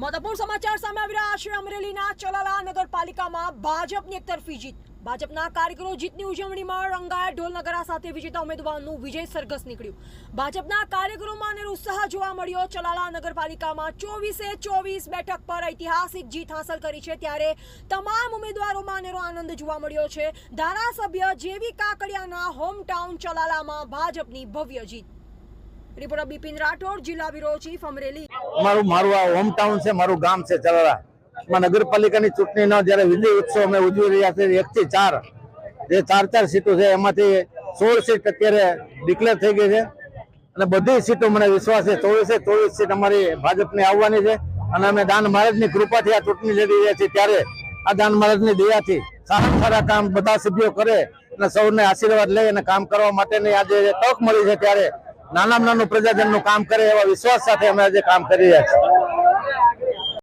મહત્વપૂર્ણ સમાચાર સામે આવી રહ્યા છે. અમરેલીના ચલાલા નગરપાલિકામાં ભાજપની એકતરફી જીત. ભાજપના કાર્યકરો જીતની ઉજવણીમાં રંગાયા ઢોલનગરા સાથે વિજેતા ઉમેદવારનું વિજય સરઘસ નીકળ્યું. ભાજપના કાર્યકરોમાં અને ઉત્સાહ જોવા મળ્યો. ચલાલા નગરપાલિકામાં ચોવીસે ચોવીસ બેઠક પર ઐતિહાસિક જીત હાંસલ કરી છે. ત્યારે તમામ ઉમેદવારોમાં અનેરો આનંદ જોવા મળ્યો છે. ધારાસભ્ય જેવી કાકડિયાના હોમટાઉન ચલાલામાં ભાજપની ભવ્ય જીત. રિપોર્ટર બિપિન રાઠોડ, જિલ્લા બ્યુરો ચીફ અમરેલી. મારું મારું આ હોમ ટાઉન છે, મારું ગામ છે ચલાલા માં નગરપાલિકાની ચૂંટણીનો જ્યારે વિજય ઉત્સવ અમે ઉજવી રહ્યા છે એક થી ચાર. જે ચાર ચાર સીટો છે, એમાંથી સોળ સીટ અત્યારે ડિક્લેર થઈ ગઈ છે. અને બધી સીટો મને વિશ્વાસ છે, ચોવીસે ચોવીસ સીટ અમારી ભાજપની આવવાની છે. અને અમે દાન મહારાજની કૃપાથી આ ચૂંટણી લડી રહ્યા છીએ. ત્યારે આ દાન મહારાજની દયાથી સારા સારા કામ બધા સભ્યો કરે અને સૌને આશીર્વાદ લઈ અને કામ કરવા માટેની આજે તક મળી છે, ત્યારે નાનામાં નાનું પ્રજાજનનું કામ કરે એવા વિશ્વાસ સાથે અમે આજે કામ કરી રહ્યા છીએ.